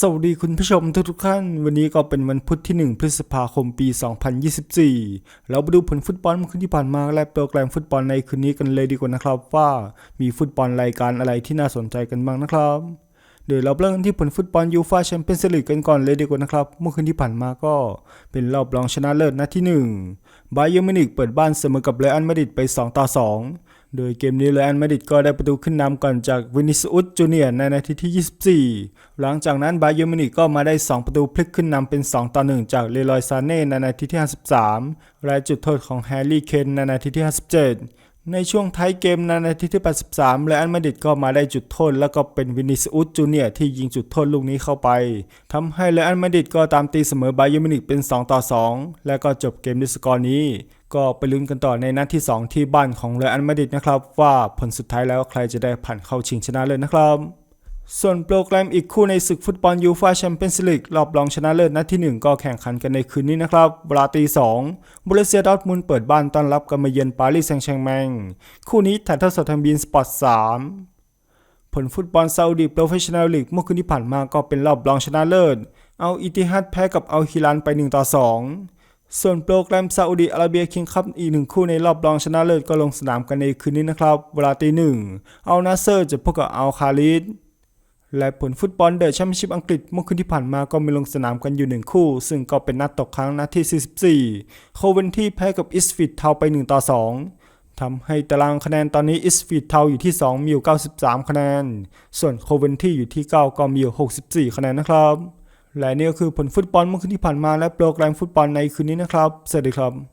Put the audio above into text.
สวัสดีคุณผู้ชมทุกทุกๆท่าน วันนี้ก็เป็นวันพุธที่ 1 พฤษภาคมปี 2024 เราไปดูผลฟุตบอลเมื่อคืนที่ผ่านมาและโปรแกรมฟุตบอลในคืนนี้กันเลยดีกว่านะครับ ว่ามีฟุตบอลรายการอะไรที่น่าสนใจกันบ้างนะครับ เดี๋ยวเราเริ่มกันที่ผลฟุตบอลยูฟาแชมเปี้ยนส์ลีกกันก่อนเลยดีกว่านะครับ เมื่อคืนที่ผ่านมาก็เป็นรอบรองชนะเลิศนัดที่1บาเยอร์มิวนิกเปิดบ้านเสมอกับเรอัลมาดริดไป 2 ต่อ 2 โดยเกมนี้เรอัลมาดริดก็ได้ประตูขึ้นนำก่อนจากวินิสอุสจูเนียร์ในนาทีที่ 24 หลังจากนั้นบาเยอร์มินิกก็มาได้ 2 ประตูพลิกขึ้นนำเป็น 2 ต่อ 1 จากเลรอยซาเน่ในนาทีที่ 53และจุดโทษของแฮร์รี่เคนในนาทีที่ 57 ในช่วงท้ายเกมในนาทีที่ 83เลอันมาดิดก็มาได้จุดโทษ แล้วก็เป็นวินิสอุสจูเนียที่ยิงจุดโทษลูกนี้เข้าไปทำให้เลอันมาดิดก็ตามตีเสมอบาเยอร์มินิกเป็น 2 ต่อ 2 และก็จบเกมด้วยสกอร์นี้ ก็ไปลุ้นกันต่อในนัดที่ 2 ที่บ้านของเลอันมาดิดนะครับ ว่าผลสุดท้ายแล้วใครจะได้ผ่านเข้าชิงชนะเลยนะครับ ส่วนโปรแกรมอีกคู่ในศึกฟุตบอลยูฟาแชมเปี้ยนส์ลีกรอบรองชนะเลิศนัดที่ 1 ก็แข่งขันกันในคืนนี้นะครับเวลาตีสองบรูเซียดอร์ทมุนเปิดบ้านต้อนรับกันมาเยือนปารีสแซงต์แชร์แมง คู่นี้ถ่ายทอดสดทางบีนสปอร์ต3ผลฟุตบอลซาอุดีโปรเฟชชั่นแนลลีกเมื่อคืนที่ผ่านมาก็เป็นรอบรองชนะเลิศ เอาอิติฮัดแพ้กับเอาฮิลันไป 1 ต่อ 2 ส่วนโปรแกรมซาอุดีอาระเบียคิงคัพอีกหนึ่งคู่ในรอบรองชนะเลิศก็ลงสนามกันในคืนนี้นะครับ เวลาตีหนึ่งเอานาเซอร์จะพบกับเอาคาลิด และผลฟุตบอลเดอะแชมเปี้ยนชิพอังกฤษเมื่อคืนที่ผ่านมาก็มีลงสนามกันอยู่หนึ่งคู่ ซึ่งก็เป็นนัดตกครั้งนัดที่ 44 โคเวนที่แพ้กับอิสฟิตเทาไป 1 ต่อ 2 ทำให้ตารางคะแนนตอนนี้อิสฟิตเทาอยู่ที่ 2 มีอยู่ 93 คะแนน ส่วนโคเวนที่อยู่ที่ 9 ก็มีอยู่ 64 คะแนนนะครับ และนี่ก็คือผลฟุตบอลเมื่อคืนที่ผ่านมาและโปรแกรมฟุตบอลในคืนนี้นะครับ สวัสดีครับ